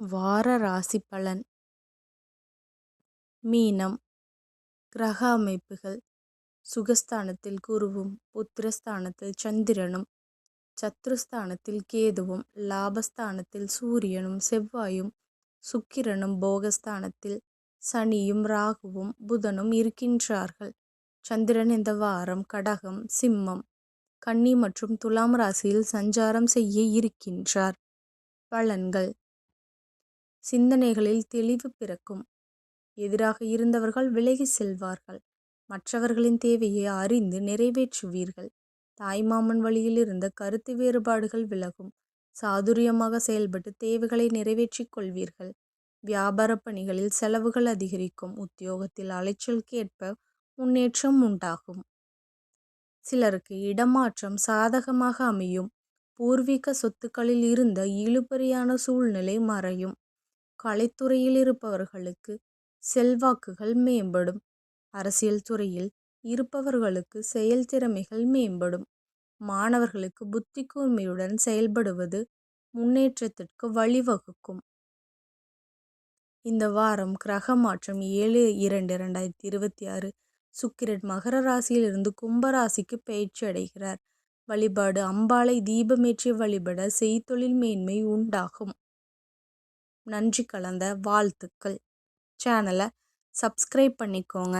வார ராசி பலன் மீனம். கிரக அமைப்புகள். சுகஸ்தானத்தில் குருவும் புத்திரஸ்தானத்தில் சந்திரனும் சத்ருஸ்தானத்தில் கேதுவும் லாபஸ்தானத்தில் சூரியனும் செவ்வாயும் சுக்கிரனும் போகஸ்தானத்தில் சனியும் ராகுவும் புதனும் இருக்கின்றார்கள். சந்திரன் இந்த வாரம் கடகம் சிம்மம் கன்னி மற்றும் துலாம் ராசியில் சஞ்சாரம் செய்ய இருக்கின்றார். பலன்கள். சிந்தனைகளில் தெளிவு பிறக்கும். எதிராக இருந்தவர்கள் விலகி செல்வார்கள். மற்றவர்களின் தேவையை அறிந்து நிறைவேற்றுவீர்கள். தாய்மாமன் வழியில் இருந்த கருத்து வேறுபாடுகள் விலகும். சாதுரியமாக செயல்பட்டு தேவைகளை நிறைவேற்றிக் கொள்வீர்கள். வியாபார பணிகளில் செலவுகள் அதிகரிக்கும். உத்தியோகத்தில் அலைச்சலுக்கு ஏற்ப முன்னேற்றம் உண்டாகும். சிலருக்கு இடமாற்றம் சாதகமாக அமையும். பூர்வீக சொத்துக்களில் இருந்த இழுபறியான சூழ்நிலை மறையும். கலைத்துறையில் இருப்பவர்களுக்கு செல்வாக்குகள் மேம்படும். அரசியல் துறையில் இருப்பவர்களுக்கு செயல்திறமைகள் மேம்படும். மாணவர்களுக்கு புத்தி கூர்மையுடன் செயல்படுவது முன்னேற்றத்திற்கு வழிவகுக்கும். இந்த வாரம் கிரக மாற்றம் ஏழு இரண்டு இரண்டாயிரத்தி இருபத்தி ஆறு. சுக்கிரன் மகர ராசியிலிருந்து கும்ப ராசிக்கு பயிற்சி அடைகிறார். வழிபாடு அம்பாளை தீபமேற்றி வழிபட செய்தொழில் மேன்மை உண்டாகும். நன்றி கலந்த வாழ்த்துக்கள். சேனலை சப்ஸ்கிரைப் பண்ணிக்கோங்க.